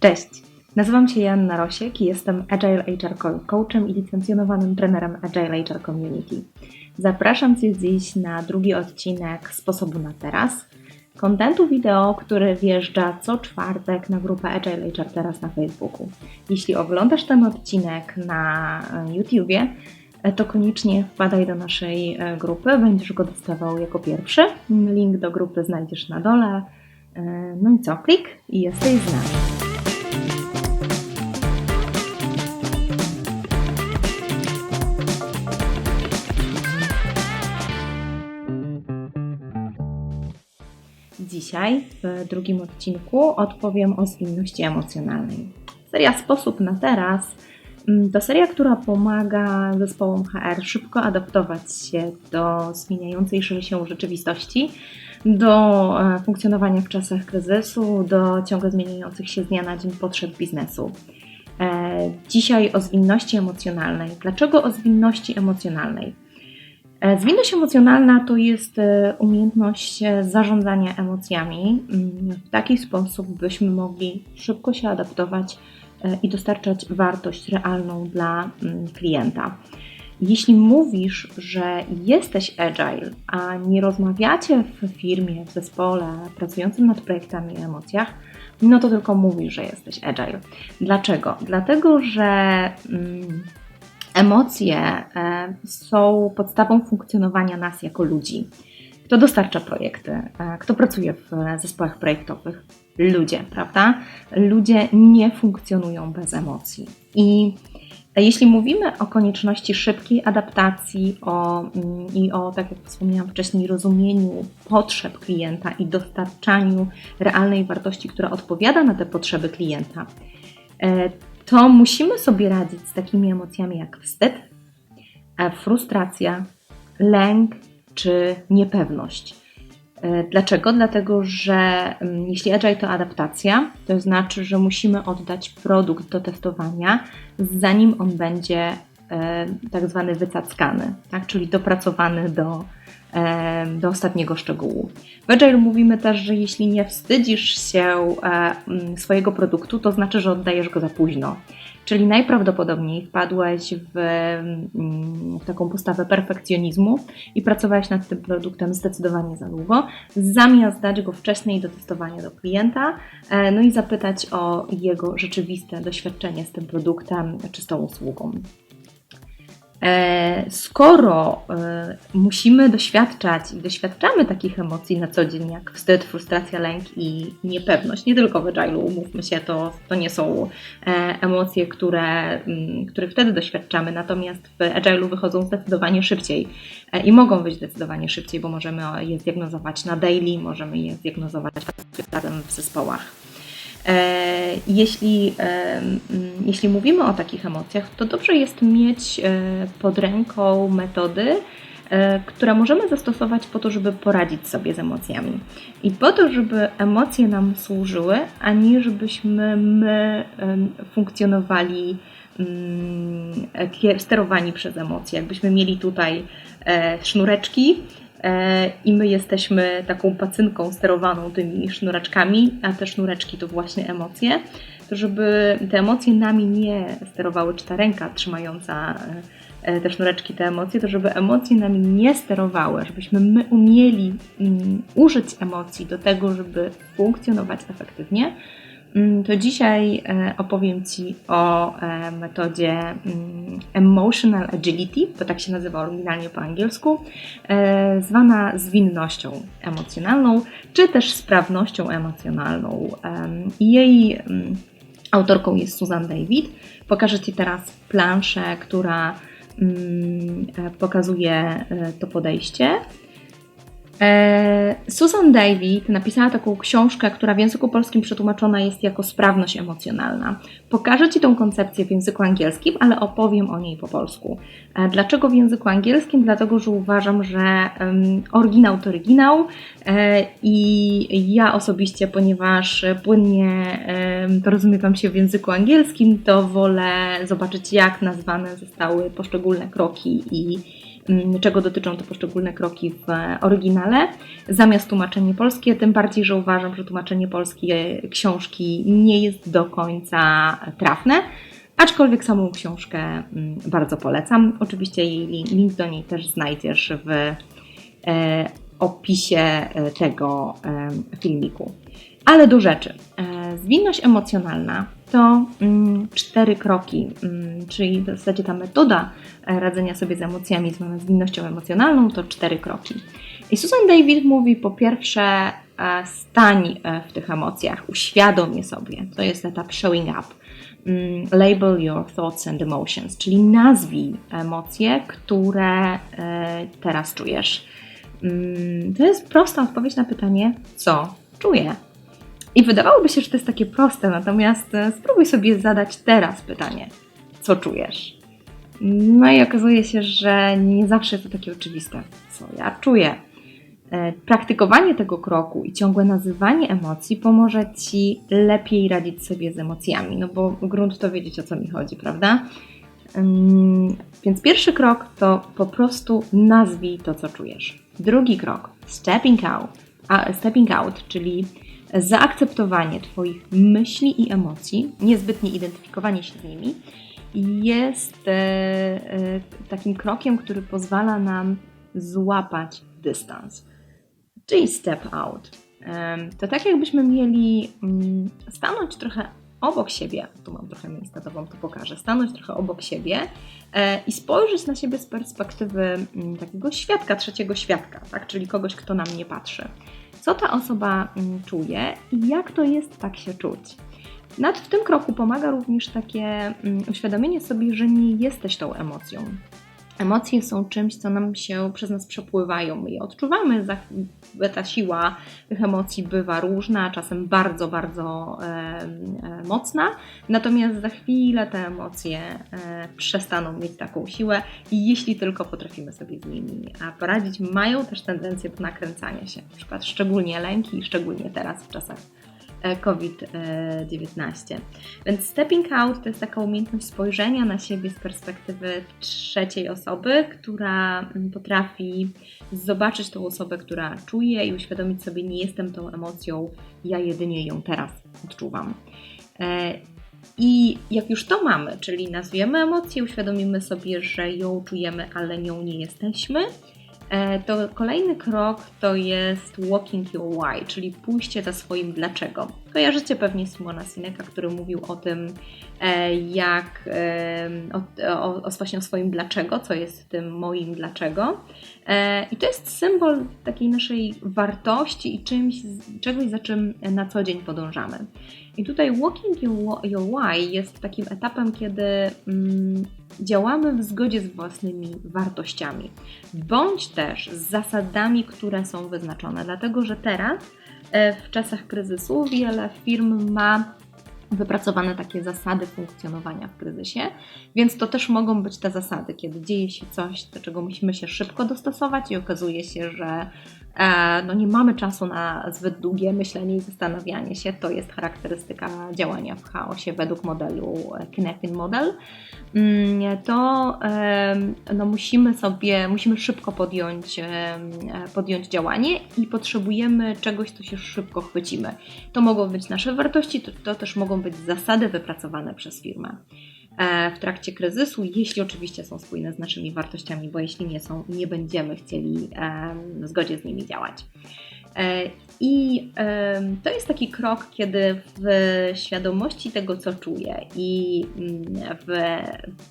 Cześć, nazywam się Joanna Rosiek i jestem Agile HR Coachem i licencjonowanym trenerem Agile HR Community. Zapraszam Cię dziś na drugi odcinek Sposobu na teraz, kontentu wideo, który wjeżdża co czwartek na grupę Agile HR Teraz na Facebooku. Jeśli oglądasz ten odcinek na YouTubie, to koniecznie wpadaj do naszej e, grupy, będziesz go dostawał jako pierwszy. Link do grupy znajdziesz na dole. E, No i co, klik i jesteś z nami. Dzisiaj w drugim odcinku odpowiem o zwinności emocjonalnej. Seria Sposób na teraz mm, to seria, która pomaga zespołom HR szybko adaptować się do zmieniającej się rzeczywistości, do e, funkcjonowania w czasach kryzysu, do ciągle zmieniających się z dnia na dzień potrzeb biznesu. E, Dzisiaj o zwinności emocjonalnej. Dlaczego o zwinności emocjonalnej? E, Zwinność emocjonalna to jest e, umiejętność e, zarządzania emocjami mm, w taki sposób, byśmy mogli szybko się adaptować i dostarczać wartość realną dla mm, klienta. Jeśli mówisz, że jesteś agile, a nie rozmawiacie w firmie, w zespole pracującym nad projektami o emocjach, no to tylko mówisz, że jesteś agile. Dlaczego? Dlatego, że mm, Emocje e, są podstawą funkcjonowania nas jako ludzi. Kto dostarcza projekty? E, Kto pracuje w zespołach projektowych? Ludzie, prawda? Ludzie nie funkcjonują bez emocji. I jeśli mówimy o konieczności szybkiej adaptacji o, mm, i o, tak jak wspomniałam wcześniej, rozumieniu potrzeb klienta i dostarczaniu realnej wartości, która odpowiada na te potrzeby klienta, e, to musimy sobie radzić z takimi emocjami jak wstyd, e, frustracja, lęk czy niepewność. E, Dlaczego? Dlatego, że mm, jeśli agile to adaptacja, to znaczy, że musimy oddać produkt do testowania, zanim on będzie e, tak zwany wycackany, tak? czyli dopracowany do, do ostatniego szczegółu. W Agile mówimy też, że jeśli nie wstydzisz się e, mm, swojego produktu, to znaczy, że oddajesz go za późno. Czyli najprawdopodobniej wpadłeś w, mm, w taką postawę perfekcjonizmu i pracowałeś nad tym produktem zdecydowanie za długo, zamiast dać go wcześniej do testowania do klienta, e, no i zapytać o jego rzeczywiste doświadczenie z tym produktem czy z tą usługą. E, Skoro e, musimy doświadczać i doświadczamy takich emocji na co dzień, jak wstyd, frustracja, lęk i niepewność, nie tylko w Agile'u, umówmy się, to, to nie są e, emocje, które, mm, które wtedy doświadczamy, natomiast w Agile'u wychodzą zdecydowanie szybciej i mogą wyjść zdecydowanie szybciej, bo możemy je zdiagnozować na daily, możemy je zdiagnozować razem w zespołach. E, Jeśli, e, mm, jeśli mówimy o takich emocjach, to dobrze jest mieć e, pod ręką metody, które możemy zastosować po to, żeby poradzić sobie z emocjami. I po to, żeby emocje nam służyły, a nie żebyśmy my funkcjonowali mm, sterowani przez emocje. Jakbyśmy mieli tutaj sznureczki, i my jesteśmy taką pacynką sterowaną tymi sznureczkami, a te sznureczki to właśnie emocje, to żeby te emocje nami nie sterowały, czy ta ręka trzymająca e, te sznureczki, te emocje, to żeby emocje nami nie sterowały, żebyśmy my umieli mm, użyć emocji do tego, żeby funkcjonować efektywnie, to dzisiaj e, opowiem Ci o e, metodzie mm, Emotional Agility, to tak się nazywa oryginalnie po angielsku, e, zwana zwinnością emocjonalną, czy też sprawnością emocjonalną. Jej mm, autorką jest Susan David. Pokażę Ci teraz planszę, która mm, pokazuje to podejście. E, Susan David napisała taką książkę, która w języku polskim przetłumaczona jest jako sprawność emocjonalna. Pokażę Ci tą koncepcję w języku angielskim, ale opowiem o niej po polsku. E, Dlaczego w języku angielskim? Dlatego, że uważam, że oryginał to oryginał e, i ja osobiście, ponieważ płynnie porozumiewam się w języku angielskim, to wolę zobaczyć, jak nazwane zostały poszczególne kroki i czego dotyczą te poszczególne kroki w oryginale, zamiast tłumaczenie polskie, tym bardziej, że uważam, że tłumaczenie polskie książki nie jest do końca trafne. Aczkolwiek samą książkę mm, bardzo polecam. Oczywiście jej link do niej też znajdziesz w e, opisie e, tego e, filmiku. Ale do rzeczy. Zwinność emocjonalna to mm, cztery kroki, mm, czyli w zasadzie ta metoda radzenia sobie z emocjami zwana zwinnością emocjonalną to cztery kroki. I Susan David mówi po pierwsze stań w tych emocjach, uświadom je sobie. To jest etap showing up. Mm, label your thoughts and emotions, czyli nazwij emocje, które e, teraz czujesz. Mm, to jest prosta odpowiedź na pytanie, co czuję. I wydawałoby się, że to jest takie proste, natomiast e, spróbuj sobie zadać teraz pytanie, co czujesz. No i okazuje się, że nie zawsze jest to takie oczywiste, co ja czuję. E, praktykowanie tego kroku i ciągłe nazywanie emocji pomoże Ci lepiej radzić sobie z emocjami, no bo grunt to wiedzieć o co mi chodzi, prawda? Więc pierwszy krok to po prostu nazwij to, co czujesz. Drugi krok, stepping out, a stepping out czyli zaakceptowanie Twoich myśli i emocji, niezbytnie identyfikowanie się z nimi, jest e, e, takim krokiem, który pozwala nam złapać dystans czyli step out. To tak jakbyśmy mieli mm, stanąć trochę obok siebie, tu mam trochę miejsca, to Wam to pokażę, stanąć trochę obok siebie e, i spojrzeć na siebie z perspektywy mm, takiego świadka, trzeciego świadka, tak? czyli kogoś, kto na mnie patrzy. Co ta osoba mm, czuje i jak to jest tak się czuć. Nad w tym kroku pomaga również takie uświadomienie sobie, że nie jesteś tą emocją, Emocje są czymś, co nam się przez nas przepływają. My je odczuwamy, ta siła tych emocji bywa różna, czasem bardzo, bardzo e, e, mocna, natomiast za chwilę te emocje e, przestaną mieć taką siłę i jeśli tylko potrafimy sobie z nimi poradzić, mają też tendencję do nakręcania się. Na przykład szczególnie lęki, szczególnie teraz w czasach COVID-19. Więc stepping out to jest taka umiejętność spojrzenia na siebie z perspektywy trzeciej osoby, która mm, potrafi zobaczyć tą osobę, która czuje i uświadomić sobie, nie jestem tą emocją, ja jedynie ją teraz odczuwam. E, I jak już to mamy, czyli nazwiemy emocję, uświadomimy sobie, że ją czujemy, ale nią nie jesteśmy, E, to kolejny krok to jest walking your why, czyli pójście za swoim dlaczego. Kojarzycie pewnie Simona Sineka, który mówił o tym, e, jak o, o, o, właśnie o swoim dlaczego, co jest tym moim dlaczego. E, I to jest symbol takiej naszej wartości i czymś, czegoś, za czym na co dzień podążamy. I tutaj walking your, why jest takim etapem, kiedy mm, działamy w zgodzie z własnymi wartościami, bądź też z zasadami, które są wyznaczone. Dlatego, że teraz e, w czasach kryzysu wiele firm ma wypracowane takie zasady funkcjonowania w kryzysie, więc to też mogą być te zasady, kiedy dzieje się coś, do czego musimy się szybko dostosować i okazuje się, że no nie mamy czasu na zbyt długie myślenie i zastanawianie się. To jest charakterystyka działania w chaosie według modelu Kinectin Model. Mm, to no musimy sobie, musimy szybko podjąć, podjąć działanie i potrzebujemy czegoś, co się szybko chwycimy. To mogą być nasze wartości, to, to też mogą być zasady wypracowane przez firmę e, w trakcie kryzysu, jeśli oczywiście są spójne z naszymi wartościami, bo jeśli nie są, nie będziemy chcieli w zgodzie z nimi działać. E, I to jest taki krok, kiedy w świadomości tego, co czuję i mm, w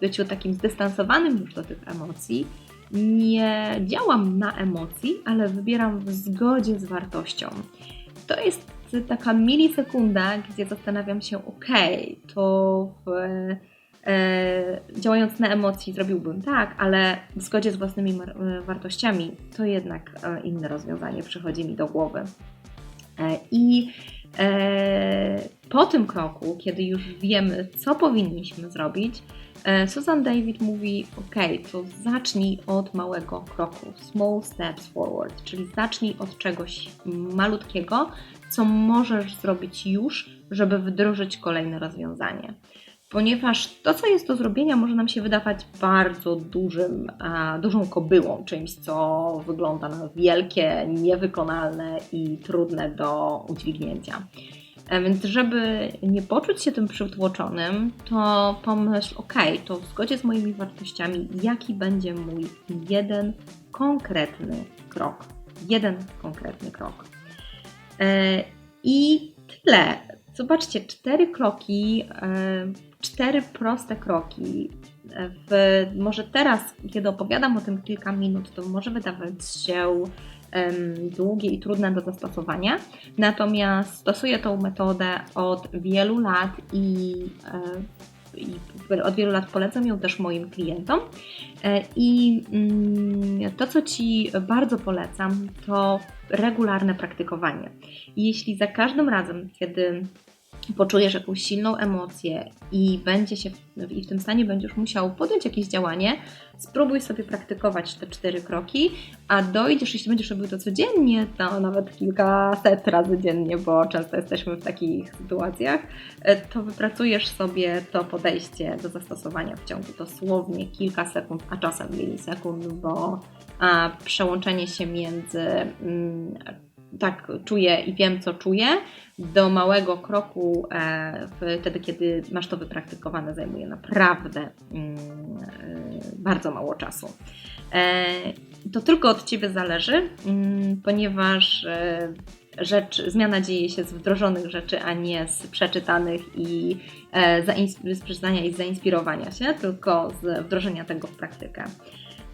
byciu takim zdystansowanym już do tych emocji, nie działam na emocji, ale wybieram w zgodzie z wartością. To jest taka milisekunda, gdzie zastanawiam się, ok, to w E, działając na emocji zrobiłbym tak, ale w zgodzie z własnymi e, wartościami to jednak e, inne rozwiązanie przychodzi mi do głowy. I po tym kroku, kiedy już wiemy, co powinniśmy zrobić, Susan David mówi: OK, to zacznij od małego kroku, small steps forward, czyli zacznij od czegoś malutkiego, co możesz zrobić już, żeby wdrożyć kolejne rozwiązanie. Ponieważ to, co jest do zrobienia, może nam się wydawać bardzo dużym, dużą kobyłą, czymś, co wygląda na wielkie, niewykonalne i trudne do udźwignięcia. E, Więc, żeby nie poczuć się tym przytłoczonym, to pomyśl, ok, to w zgodzie z moimi wartościami, jaki będzie mój jeden konkretny krok. Jeden konkretny krok. E, I tyle. Zobaczcie, cztery kroki, e, cztery proste kroki. W, może teraz, kiedy opowiadam o tym kilka minut, to może wydawać się długie i trudne do zastosowania. Natomiast stosuję tą metodę od wielu lat i, e, i od wielu lat polecam ją też moim klientom. E, I mm, to, co Ci bardzo polecam, to regularne praktykowanie. Jeśli za każdym razem, kiedy poczujesz jakąś silną emocję i będzie się w, i w tym stanie będziesz musiał podjąć jakieś działanie, spróbuj sobie praktykować te cztery kroki, a dojdziesz, jeśli będziesz robił to codziennie, to nawet kilkaset razy dziennie, bo często jesteśmy w takich sytuacjach, e, to wypracujesz sobie to podejście do zastosowania w ciągu dosłownie kilka sekund, a czasem milisekund, bo a, przełączenie się między mm, tak czuję i wiem, co czuję, do małego kroku e, wtedy, kiedy masz to wypraktykowane, zajmuje naprawdę mm, e, bardzo mało czasu. E, to tylko od Ciebie zależy, mm, ponieważ rzecz, zmiana dzieje się z wdrożonych rzeczy, a nie z przeczytanych i z przeczytania i zainspirowania się, tylko z wdrożenia tego w praktykę.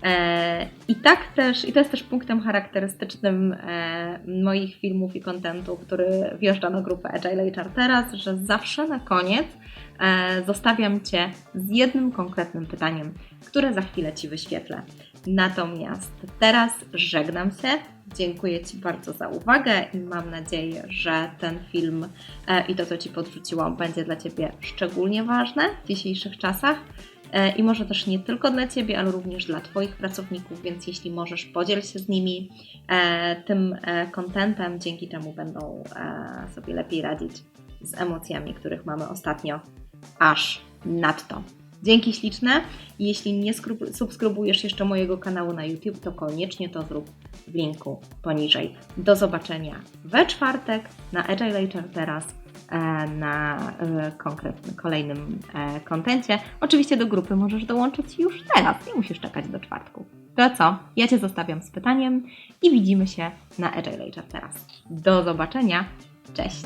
E, I tak też, i to jest też punktem charakterystycznym e, moich filmów i kontentu, który wjeżdża na grupę Agile HR teraz, że zawsze na koniec e, zostawiam Cię z jednym konkretnym pytaniem, które za chwilę Ci wyświetlę. Natomiast teraz żegnam się. Dziękuję Ci bardzo za uwagę i mam nadzieję, że ten film i to, co Ci podrzuciłam, będzie dla Ciebie szczególnie ważne w dzisiejszych czasach. E, i może też nie tylko dla Ciebie, ale również dla Twoich pracowników, więc jeśli możesz, podziel się z nimi e, tym e, kontentem, dzięki czemu będą sobie lepiej radzić z emocjami, których mamy ostatnio aż nadto. Dzięki śliczne. Jeśli nie subskrybujesz jeszcze mojego kanału na YouTube, to koniecznie to zrób w linku poniżej. Do zobaczenia we czwartek na Agile HR teraz na e, konkretnym, kolejnym e, kontencie. Oczywiście do grupy możesz dołączyć już teraz, nie musisz czekać do czwartku. To co? Ja Cię zostawiam z pytaniem i widzimy się na Agile HR teraz. Do zobaczenia. Cześć!